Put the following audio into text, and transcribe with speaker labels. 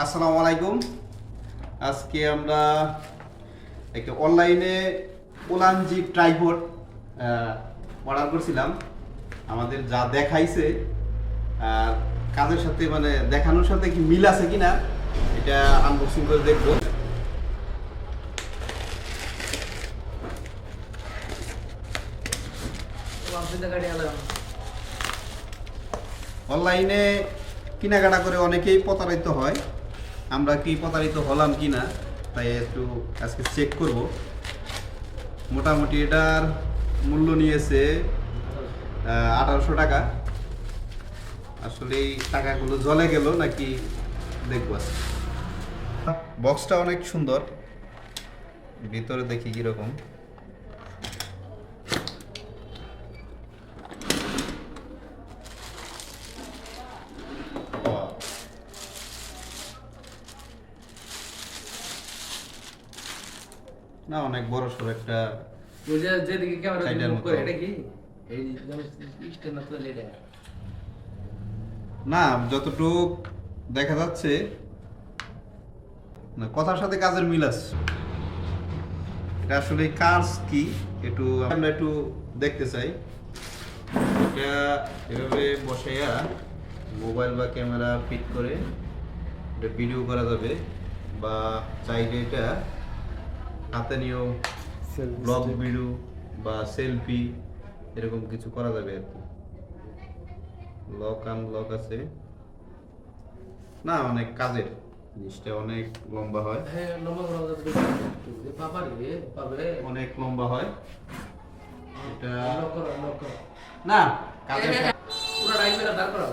Speaker 1: আসসালামু আলাইকুম। আজকে আমরা একটা অনলাইনে ওলানজি ট্রাইপড অর্ডার করছিলাম। আমাদের যা দেখাইছে, আর কাজের সাথে মানে দেখানোর সাথে কি মিল আছে কিনা, এটা আনবক্সিং করে দেখব। অনলাইনে কেনাকাটা করে অনেকেই প্রতারিত হয়। আমরা কি প্রতারিত হলাম কি না, তাই একটু আজকে চেক করব। মোটামুটি এটার মূল্য নিয়েছে আঠারোশো টাকা। আসলে এই টাকাগুলো জলে গেল নাকি দেখব। বক্সটা অনেক সুন্দর, ভিতরে দেখি কীরকম। না অনেক বড় সড় একটা
Speaker 2: ওই যে যেদিকে ক্যামেরা মুভ করে এটা কি? এই স্ট্যান্ড না তুলে এটা।
Speaker 1: না যতটুক দেখা যাচ্ছে না কথার সাথে কাজের মিল আছে। এটা আসলে কাজ কি একটু আমরা একটু দেখতে চাই। এটা এভাবে বসাইয়া মোবাইল বা ক্যামেরা ফিট করে এটা ভিডিও করা যাবে বা চাইলে এটা হাতে নিয়েও ব্লগ ভিডিও বা সেলফি এরকম কিছু করা যাবে আর কি। লক আনলক আছে। না অনেক কাজের জিনিসটা অনেক লম্বা হয়। অনেক লম্বা হয়। এটা না কাজের
Speaker 2: পুরো টাইম দাঁড় করাও